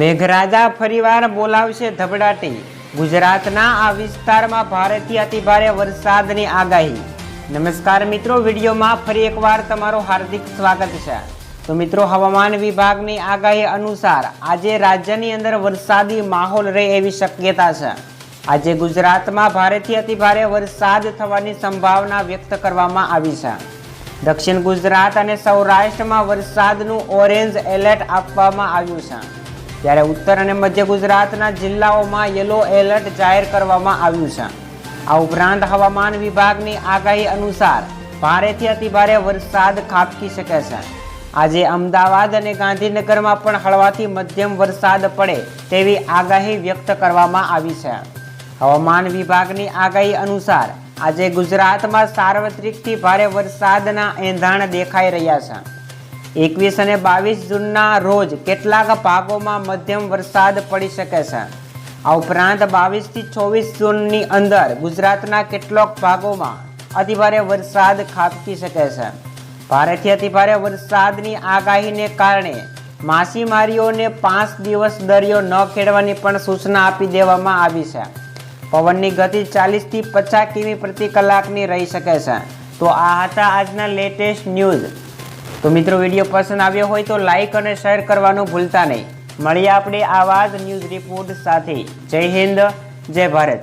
મેઘરાજા ફરીવાર બોલાવશે ધબડાટી. ગુજરાતના આ વિસ્તારમાં ભારેથી અતિભારે વરસાદની આગાહી. નમસ્કાર મિત્રો, વિડીયોમાં ફરી એકવાર તમારું હાર્દિક સ્વાગત છે. તો મિત્રો, હવામાન વિભાગની આગાહી અનુસાર આજે રાજ્યની અંદર વરસાદી માહોલ રહે એવી શક્યતા છે. આજે ગુજરાતમાં ભારેથી અતિભારે વરસાદ થવાની સંભાવના વ્યક્ત કરવામાં આવી છે. દક્ષિણ ગુજરાત અને સૌરાષ્ટ્રમાં વરસાદનું ઓરેન્જ એલર્ટ આપવામાં આવ્યું છે. ત્યારે ઉત્તર અને મધ્ય ગુજરાતના જિલ્લાઓમાં યલો એલર્ટ જાહેર કરવામાં આવ્યું છે. આ ઉપરાંત હવામાન વિભાગની આગાહી અનુસાર ભારેથી અતિભારે વરસાદ ખાબકી શકે છે. આજે અમદાવાદ અને ગાંધીનગરમાં પણ હળવાથી મધ્યમ વરસાદ પડે તેવી આગાહી વ્યક્ત કરવામાં આવી છે. હવામાન વિભાગની આગાહી અનુસાર આજે ગુજરાતમાં સાર્વત્રિકથી ભારે વરસાદના એંધાણ દેખાઈ રહ્યા છે. એકવીસ અને બાવીસ જૂનના રોજ કેટલાક ભાગોમાં મધ્યમ વરસાદ પડી શકે છે. આ ઉપરાંત બાવીસથી ચોવીસ જૂનની અંદર ગુજરાતના કેટલાક ભાગોમાં અતિભારે વરસાદ ખાબકી શકે છે. ભારેથી અતિભારે વરસાદની આગાહીને કારણે માછીમારીઓને પાંચ દિવસ દરિયો ન ખેડવાની પણ સૂચના આપી દેવામાં આવી છે. પવનની ગતિ ચાલીસથી પચાસ કિમી પ્રતિ કલાકની રહી શકે છે. તો આ હતા આજના લેટેસ્ટ ન્યૂઝ તો મિત્રો, વીડિયો પસંદ આવ્યો હોય તો લાઈક અને શેર કરવાનું ભૂલતા નહીં. મળીએ આપણે આવા જ ન્યૂઝ રિપોર્ટ સાથે. જય હિન્દ, જય ભારત.